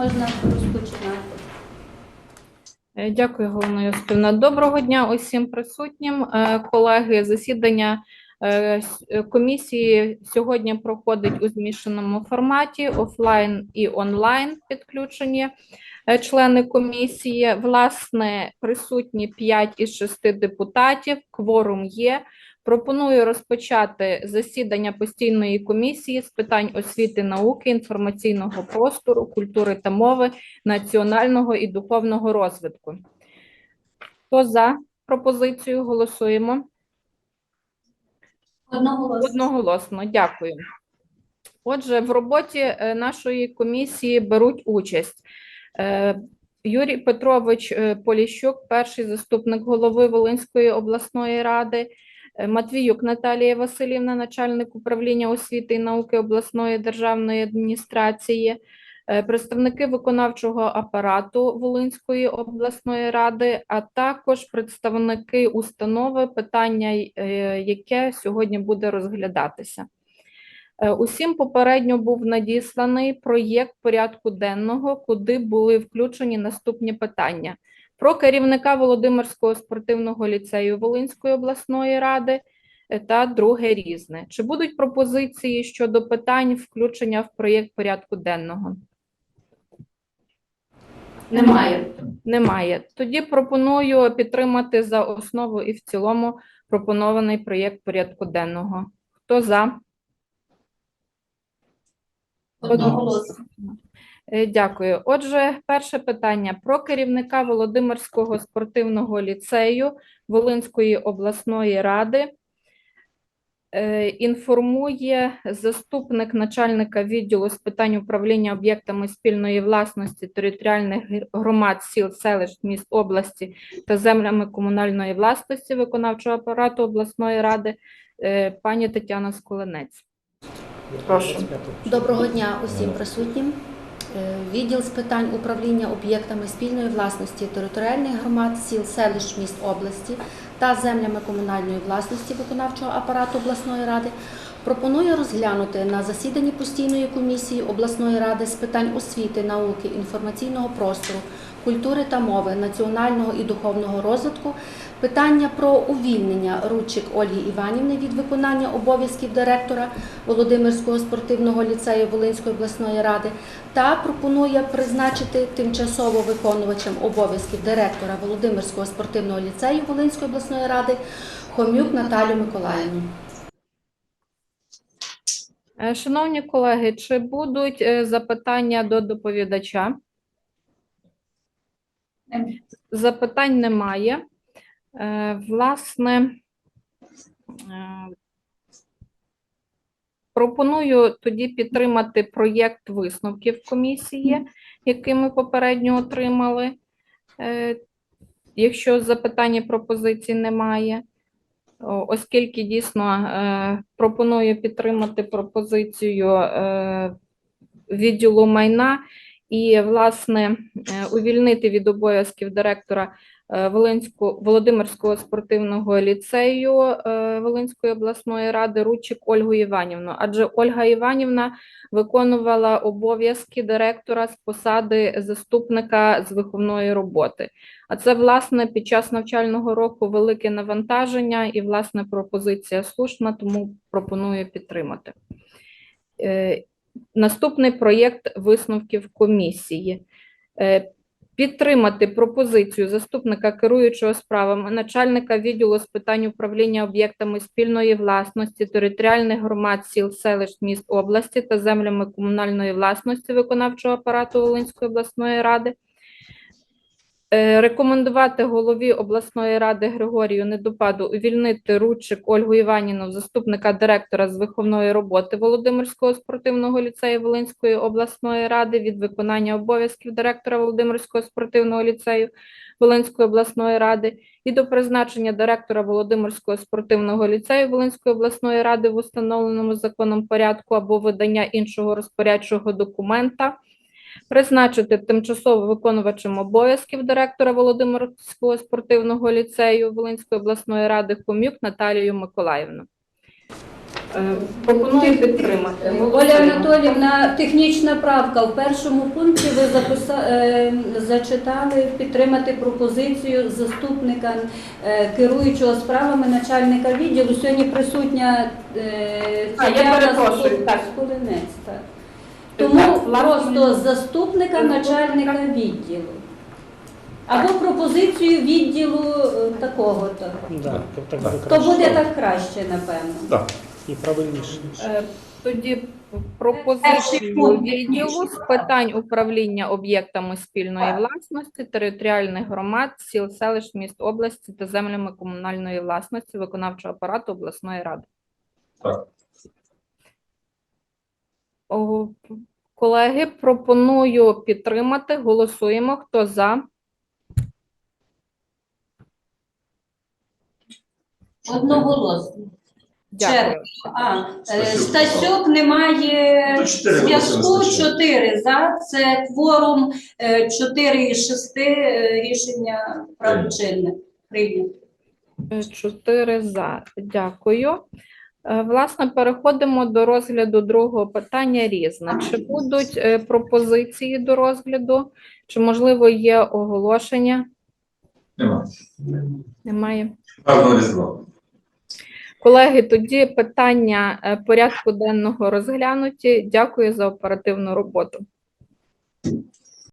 можна розпочинати. Е, Дякую, Галина Йосипівна. Доброго дня усім присутнім. Е, Колеги, засідання е, комісії сьогодні проходить у змішаному форматі, офлайн і онлайн підключені члени комісії. Власне, присутні 5 із 6 депутатів, кворум є. Пропоную розпочати засідання постійної комісії з питань освіти, науки, інформаційного простору, культури та мови, національного і духовного розвитку. Хто за пропозицію? Голосуємо. Одноголосно. Одноголосно, дякую. Отже, в роботі е, нашої комісії беруть участь е, Юрій Петрович е, Поліщук, перший заступник голови Волинської обласної ради, Матвіюк Наталія Васильівна, начальник управління освіти і науки обласної державної адміністрації, е, представники виконавчого апарату Волинської обласної ради, а також представники установи, питання, е, яке сьогодні буде розглядатися. Е, Усім попередньо був надісланий проєкт порядку денного, куди були включені наступні питання: про керівника Володимирського спортивного ліцею Волинської обласної ради е, та друге різне. Чи будуть пропозиції щодо питань включення в проєкт порядку денного? Немає. Немає. Тоді пропоную підтримати за основу і в цілому пропонований проєкт порядку денного. Хто за? Е, Дякую. Отже, перше питання про керівника Володимирського спортивного ліцею Волинської обласної ради. Е, Інформує заступник начальника відділу з питань управління об'єктами спільної власності територіальних громад сіл, селищ, міст області та землями комунальної власності виконавчого апарату обласної ради е, пані Тетяна Сколенець. Прошу. Доброго дня усім присутнім. Е, Відділ з питань управління об'єктами спільної власності територіальних громад, сіл, селищ, міст області та землями комунальної власності виконавчого апарату обласної ради пропонує розглянути на засіданні постійної комісії обласної ради з питань освіти, науки, інформаційного простору, культури та мови, національного і духовного розвитку питання про увільнення Рудчик Ольги Іванівни від виконання обов'язків директора Володимирського спортивного ліцею Волинської обласної ради та пропонує призначити тимчасово виконувачем обов'язків директора Володимирського спортивного ліцею Волинської обласної ради Хомюк Наталю Миколаївну. Е, Шановні колеги, чи будуть е, запитання до доповідача? Запитань немає. Е, Власне, е, пропоную тоді підтримати проєкт висновків комісії, який ми попередньо отримали. Е, Якщо запитань і пропозицій немає. Оскільки дійсно пропоную підтримати пропозицію відділу майна і, власне, е, увільнити від обов'язків директора е, Волинського Володимирського спортивного ліцею е, Волинської обласної ради Рудчик Ольгу Іванівну. Адже Ольга Іванівна виконувала обов'язки директора з посади заступника з виховної роботи. А це, власне, під час навчального року велике навантаження і, власне, пропозиція слушна, тому пропоную підтримати. Наступний проєкт висновків комісії. Е, Підтримати пропозицію заступника керуючого справами начальника відділу з питань управління об'єктами спільної власності територіальних громад сіл, селищ, міст області та землями комунальної власності виконавчого апарату Волинської обласної ради Рекомендувати голові обласної ради Григорію Недопаду увільнити Рудчик Ольгу Іванівну, заступника директора з виховної роботи Володимирського спортивного ліцею Волинської обласної ради від виконання обов'язків директора Володимирського спортивного ліцею Волинської обласної ради і до призначення директора Володимирського спортивного ліцею Волинської обласної ради в установленому законом порядку або видання іншого розпорядчого документа призначити тимчасово виконувачем обов'язків директора Володимирського спортивного ліцею Волинської обласної ради Хомюк Наталію Миколаївну. Е, Пропоную підтримати. Оля Голосуємо. Анатоліївна, технічна правка. В першому пункті ви записа... е, зачитали підтримати пропозицію заступника е, керуючого справами начальника відділу. Сьогодні присутня е, А, я перепрошую, так. Скулинець. Так. Тому просто заступника начальника відділу. Або пропозицію відділу е, такого-то. Да, то так буде То буде так краще, напевно. Так. І правильніше. Е, Тоді пропозицію відділу з питань управління об'єктами спільної власності, територіальних громад, сіл, селищ, міст області та землями комунальної власності виконавчого апарату обласної ради. Так. О, Колеги, пропоную підтримати. Голосуємо. Хто за? Одноголосно. Дякую. А, е, Стасюк немає Ну, чотири зв'язку. голоси. Чотири за. Це кворум е, чотири із шести е, рішення правочинне прийнято. Е, Чотири за. Дякую. Е, Власне, переходимо до розгляду другого питання різне. Чи будуть е, пропозиції до розгляду? Чи, можливо, є оголошення? Нема. Немає. Колеги, тоді питання е, порядку денного розглянуті. Дякую за оперативну роботу.